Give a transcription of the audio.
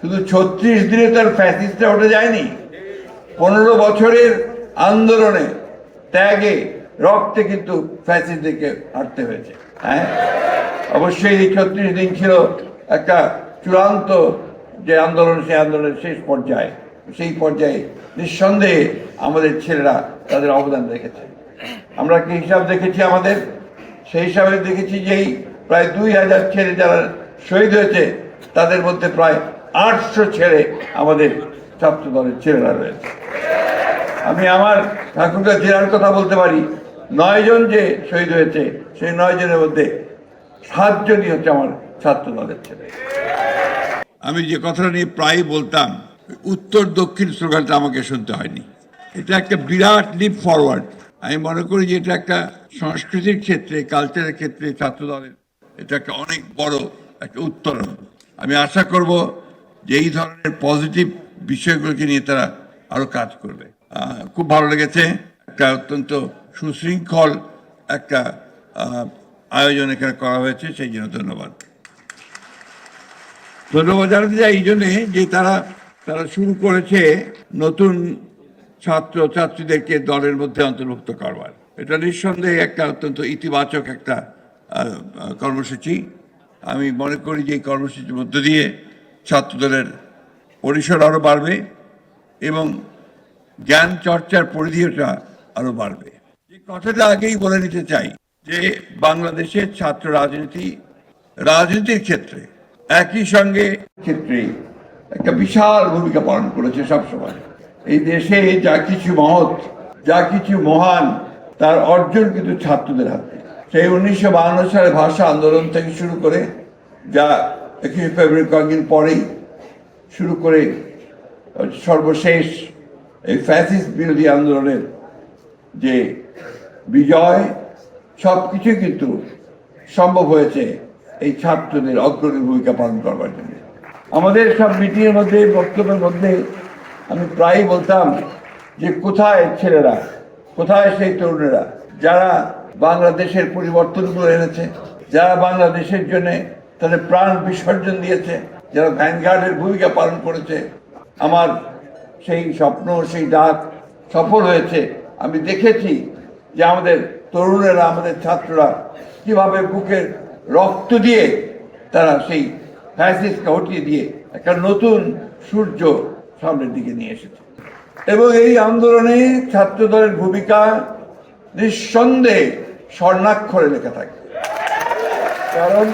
শুধু ছত্রিশ দিনে তার ফ্যাসিস্টটা উঠে যায়নি। পনেরো বছরের আন্দোলনে ত্যাগে, রক্তে কিন্তু ফ্যাসিস্টদেরকে হারতে হয়েছে হ্যাঁ? অবশ্যই এই ছত্রিশ দিন ছিল একটা চূড়ান্ত যে আন্দোলন, সেই আন্দোলনের শেষ পর্যায়ে। সেই পর্যায়ে নিঃসন্দেহে আমাদের ছেলেরা তাদের অবদান রেখেছে। আমরা কি হিসাব দেখেছি আমাদের? সেই হিসাবে দেখেছি যেই প্রায় দুই হাজার ছেলে যারা শহীদ হয়েছে, তাদের মধ্যে প্রায় আটশো ছেলে আমাদের ছাত্র দলের ছেলেরা রয়েছে। আমি আমার ঠাকুরটা জেলার কথা বলতে পারি, নয় জন যে শহীদ হয়েছে, সেই নয় জনের মধ্যে সাতজনই হচ্ছে আমার ছাত্র দলের ছেলে। আমি যে কথাটা নিয়ে প্রায় বলতাম, উত্তর দক্ষিণ স্লোগানটা আমাকে শুনতে হয়নি। এটা একটা বিরাট লিপ ফরওয়ার্ড আমি মনে করি যে এটা একটা সংস্কৃতির ক্ষেত্রে কালচারের ক্ষেত্রে ছাত্র দলের এটা একটা অনেক বড় একটা উত্তরণ। আমি আশা করব যে এই ধরনের পজিটিভ বিষয়গুলোকে নিয়ে তারা আরও কাজ করবে। খুব ভালো লেগেছে। একটা অত্যন্ত সুশৃঙ্খল একটা আয়োজন এখানে করা হয়েছে, সেই জন্য ধন্যবাদ। ধন্যবাদ জানাতে চাই এই জন্যে যে তারা তারা শুরু করেছে নতুন ছাত্র ছাত্রীদেরকে দলের মধ্যে অন্তর্ভুক্ত করবার। এটা নিঃসন্দেহে একটা অত্যন্ত ইতিবাচক একটা কর্মসূচি। আমি মনে করি যে এই কর্মসূচির মধ্য দিয়ে ছাত্রদলের পরিসর আরও বাড়বে এবং জ্ঞান চর্চার পরিধিটা আরও বাড়বে। যে কথাটা আগেই বলে নিতে চাই যে বাংলাদেশের ছাত্র রাজনীতি, রাজনীতির ক্ষেত্রে একই সঙ্গে ক্ষেত্রে একটা বিশাল ভূমিকা পালন করেছে সবসময়। এই দেশে যা কিছু মহৎ, যা কিছু মহান, তার অর্জন কিন্তু ছাত্রদের হাতে। সেই উনিশশো সালে ভাষা আন্দোলন থেকে শুরু করে যা একুশে ফেব্রুয়ারি কয়েকদিন পরেই শুরু করে সর্বশেষ এই ফ্যাসিস্ট বিরোধী আন্দোলনের যে বিজয় সব কিছু কিন্তু সম্ভব হয়েছে এই ছাত্রদের অগ্রণী ভূমিকা পালন করবার জন্য। আমাদের সব মিটিংয়ের মধ্যে, বক্তব্যের মধ্যে আমি প্রায়ই বলতাম যে কোথায় ছেলেরা, কোথায় সেই তরুণেরা, যারা বাংলাদেশের পরিবর্তনগুলো এনেছে, যারা বাংলাদেশের জন্য তাদের প্রাণ বিসর্জন দিয়েছে, যারা ভ্যানগার্ডের ভূমিকা পালন করেছে। আমার সেই স্বপ্ন, সেই ডাক সফল হয়েছে। আমি দেখেছি যে আমাদের তরুণেরা, আমাদের ছাত্ররা কীভাবে বুকের রক্ত দিয়ে তারা সেই ফ্যাসিসকে হটিয়ে দিয়ে একটা নতুন সূর্য সামনের দিকে নিয়ে এসেছে। এবং এই আন্দোলনে ছাত্র দলের ভূমিকা নিঃসন্দেহে স্বর্ণাক্ষরে লেখা থাকে। কারণ